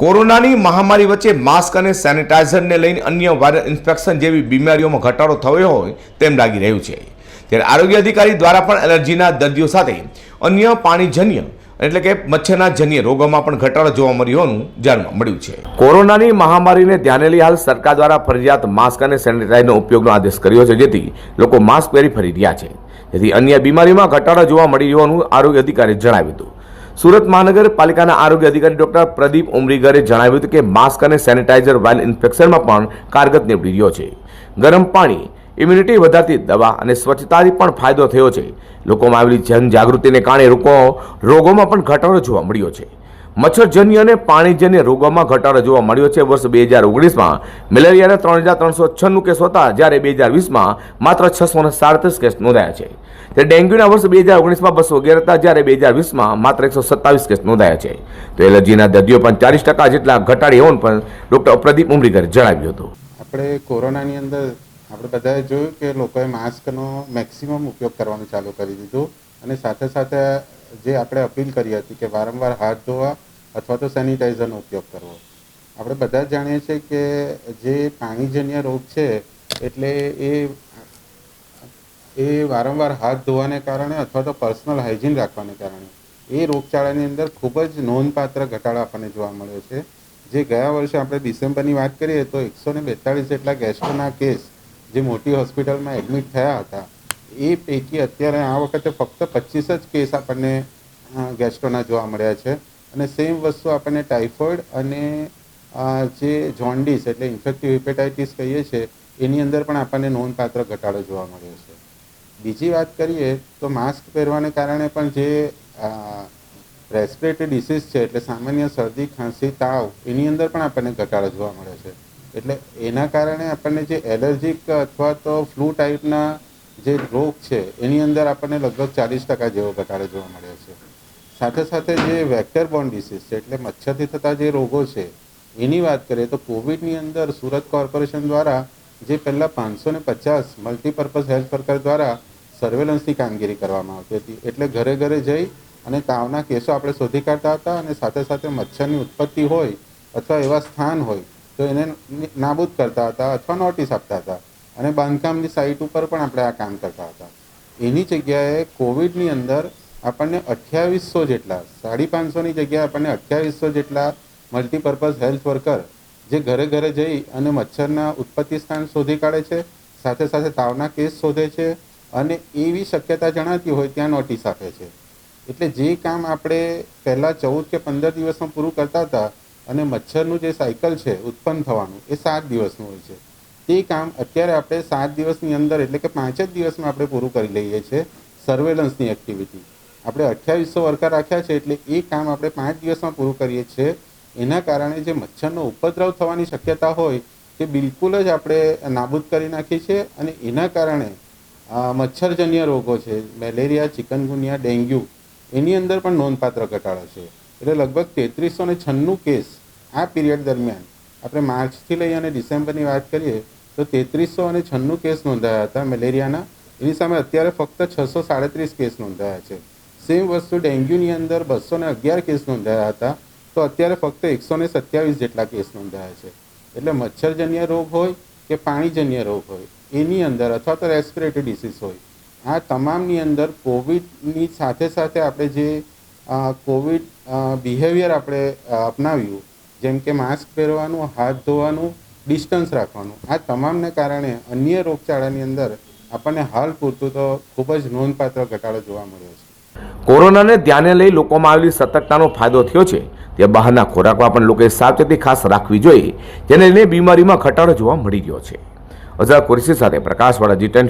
કોરોનાની મહામારી વચ્ચે માસ્ક અને સેનિટાઇઝરને લઈને અન્ય વાયરલ ઇન્ફેક્શન જેવી બીમારીઓમાં ઘટાડો થયો હોય તેમ લાગી રહ્યું છે. ત્યારે આરોગ્ય અધિકારી દ્વારા પણ એલર્જીના દર્દીઓ સાથે અન્ય પાણીજન્ય એટલે કે મચ્છરના જન્ય રોગોમાં પણ ઘટાડો જોવા મળ્યો હોવાનું જાણવા મળ્યું છે. કોરોનાની મહામારીને ધ્યાને લઈ હાલ સરકાર દ્વારા ફરજિયાત માસ્ક અને સેનિટાઇઝરનો ઉપયોગનો આદેશ કર્યો છે, જેથી લોકો માસ્ક પહેરી ફરી રહ્યા છે. જેથી અન્ય બીમારીમાં ઘટાડો જોવા મળી હોવાનું આરોગ્ય અધિકારીએ જણાવ્યું હતું. સુરત મહાનગરપાલિકાના આરોગ્ય અધિકારી ડોક્ટર પ્રદીપ ઉમરીગરે જણાવ્યું હતું કે માસ્ક અને સેનિટાઈઝર વાઇલ ઇન્ફેક્શનમાં પણ કારગત નીવડી રહ્યો છે. ગરમ પાણી, ઇમ્યુનિટી વધારતી દવા અને સ્વચ્છતાથી પણ ફાયદો થયો છે. લોકોમાં આવેલી જનજાગૃતિને કારણે રોગો, રોગોમાં પણ ઘટાડો જોવા મળ્યો છે. મચ્છરજન્ય અને પાણીજન્ય રોગોમાં ઘટાડો જોવા મળ્યો છે. વર્ષ બે હજાર ઓગણીસમાં મેલેરિયાના ત્રણ હજાર ત્રણસો છન્નું કેસ હતા. જ્યારે બે હજાર વીસમાં માત્ર છસો ને સાડત્રીસ કેસ નોંધાયા છે. ત્યારે ડેન્ગ્યુના વર્ષ બે હજાર ઓગણીસમાં બસો અગિયાર હતા. જ્યારે બે હજાર વીસમાં માત્ર એકસો સત્તાવીસ કેસ નોંધાયા છે. તો એલર્જીના દર્દીઓ પણ ચાલીસ ટકા જેટલા ઘટાડી હોવાનું પણ ડોક્ટર પ્રદીપ ઉમરીગરે જણાવ્યું હતું. આપણે કોરોનાની અંદર આપણે બધાએ જોયું કે લોકોએ માસ્કનો મેક્સિમમ ઉપયોગ કરવાનું ચાલુ કરી દીધું. અને સાથે સાથે જે આપણે અપીલ કરી હતી કે વારંવાર હાથ ધોવા અથવા તો સેનિટાઈઝરનો ઉપયોગ કરવો. આપણે બધા જ જાણીએ છીએ કે જે પાણીજન્ય રોગ છે, એટલે એ એ વારંવાર હાથ ધોવાને કારણે અથવા તો પર્સનલ હાઇજીન રાખવાને કારણે એ રોગચાળાની અંદર ખૂબ જ નોંધપાત્ર ઘટાડો આપણને જોવા મળ્યો છે. જે ગયા વર્ષે આપણે ડિસેમ્બરની વાત કરીએ તો એકસો ને બેતાળીસ જેટલા ગેસ્ટ્રોના કેસ જે મોટી હોસ્પિટલમાં એડમિટ થયા હતા, એ પૈકી અત્યારે આ વખતે ફક્ત પચીસ જ કેસ આપણને ગેસ્ટ્રોના જોવા મળ્યા છે. અને સેમ વસ્તુ આપણને ટાઇફોઇડ અને જે જોન્ડિસ એટલે ઇન્ફેક્ટિવ હિપેટાઇટિસ કહીએ છીએ, એની અંદર પણ આપણને નોંધપાત્ર ઘટાડો જોવા મળ્યો છે. બીજી વાત કરીએ તો માસ્ક પહેરવાને કારણે પણ જે રેસ્પિરેટરી ડિસીઝ છે એટલે સામાન્ય શરદી, ખાંસી, તાવ, એની અંદર પણ આપણને ઘટાડો જોવા મળે છે. એટલે એના કારણે આપણને જે એલર્જીક અથવા તો ફ્લૂ ટાઈપના જે રોગ છે, એની અંદર આપણને લગભગ ચાલીસ ટકા જેવો ઘટાડો જોવા મળ્યો છે. સાથે સાથે જે વેક્ટર બોર્ન ડિસીઝ છે, એટલે મચ્છરથી થતા જે રોગો છે, એની વાત કરીએ તો કોવિડની અંદર સુરત કોર્પોરેશન દ્વારા જે પહેલાં પાંચસો ને પચાસ મલ્ટીપર્પઝ હેલ્થ વર્કર દ્વારા સર્વેલન્સની કામગીરી કરવામાં આવતી હતી. એટલે ઘરે ઘરે જઈ અને તાવના કેસો આપણે શોધી કાઢતા હતા અને સાથે સાથે મચ્છરની ઉત્પત્તિ હોય અથવા એવા સ્થાન હોય, તો એને નાબૂદ કરતા હતા અથવા નોટિસ આપતા હતા અને બાંધકામની સાઇટ ઉપર પણ આપણે આ કામ કરતા હતા. એની જગ્યાએ કોવિડની અંદર આપણને અઠ્યાવીસો જેટલા, સાડી પાંચસોની જગ્યાએ આપણને અઠ્યાવીસો જેટલા મલ્ટીપર્પઝ હેલ્થ વર્કર જે ઘરે ઘરે જઈ અને મચ્છરના ઉત્પત્તિ સ્થાન શોધી કાઢે છે, સાથે સાથે તાવના કેસ શોધે છે અને એવી શક્યતા જણાતી હોય ત્યાં નોટિસ આપે છે. એટલે જે કામ આપણે પહેલાં ચૌદ કે પંદર દિવસમાં પૂરું કરતા હતા અને મચ્છરનું જે સાયકલ છે ઉત્પન્ન થવાનું, એ સાત દિવસનું હોય છે. તે કામ અત્યારે આપણે સાત દિવસની અંદર એટલે કે પાંચ જ દિવસમાં આપણે પૂરું કરી લઈએ છીએ સર્વેલન્સની એક્ટિવિટી આપણે અઠ્યાવીસો વર્કર રાખ્યા છે એટલે એ કામ આપણે પાંચ દિવસમાં પૂરું કરીએ છીએ. એના કારણે જે મચ્છરનો ઉપદ્રવ થવાની શક્યતા હોય તે બિલકુલ જ આપણે નાબૂદ કરી નાખી છે અને એના કારણે મચ્છરજન્ય રોગો છે, મેલેરિયા, ચિકનગુનિયા, ડેન્ગ્યુ, એની અંદર પણ નોંધપાત્ર ઘટાડો છે. એટલે લગભગ તેત્રીસો ને છન્નું કેસ આ પીરિયડ દરમિયાન આપણે માર્ચથી લઈ અને ડિસેમ્બરની વાત કરીએ તો તેત્રીસો અને છન્નું કેસ નોંધાયા હતા મેલેરિયાના. એની સામે અત્યારે ફક્ત છસો સાડત્રીસ કેસ નોંધાયા છે. સેમ વસ્તુ ડેન્ગ્યુની અંદર બસો ને અગિયાર કેસ નોંધાયા હતા, તો અત્યારે ફક્ત એકસો ને સત્યાવીસ જેટલા કેસ નોંધાયા છે. એટલે મચ્છરજન્ય રોગ હોય કે પાણીજન્ય રોગ હોય, એની અંદર અથવા તો રેસ્પિરેટરી ડિસીઝ હોય, આ તમામની અંદર કોવિડની સાથે સાથે આપણે જે કોવિડ બિહેવિયર આપણે અપનાવ્યું, જેમ કે માસ્ક પહેરવાનું, હાથ ધોવાનું ડિસ્ટન્સ રાખવાનું, આ તમામને કારણે અન્ય રોગચાળાની અંદર આપણને હાલ પૂરતું તો ખૂબ જ નોંધપાત્ર ઘટાડો જોવા મળ્યો છે. કોરોનાને ધ્યાને લઈ લોકોમાં આવેલી સતર્કતાનો ફાયદો થયો છે. તે બહારના ખોરાકમાં પણ લોકોએ સાવચેતી ખાસ રાખવી જોઈએ, જેને લઈને બીમારીમાં ઘટાડો જોવા મળી રહ્યો છે. અઝા કુરશી સાથે પ્રકાશવાળા જી ટેન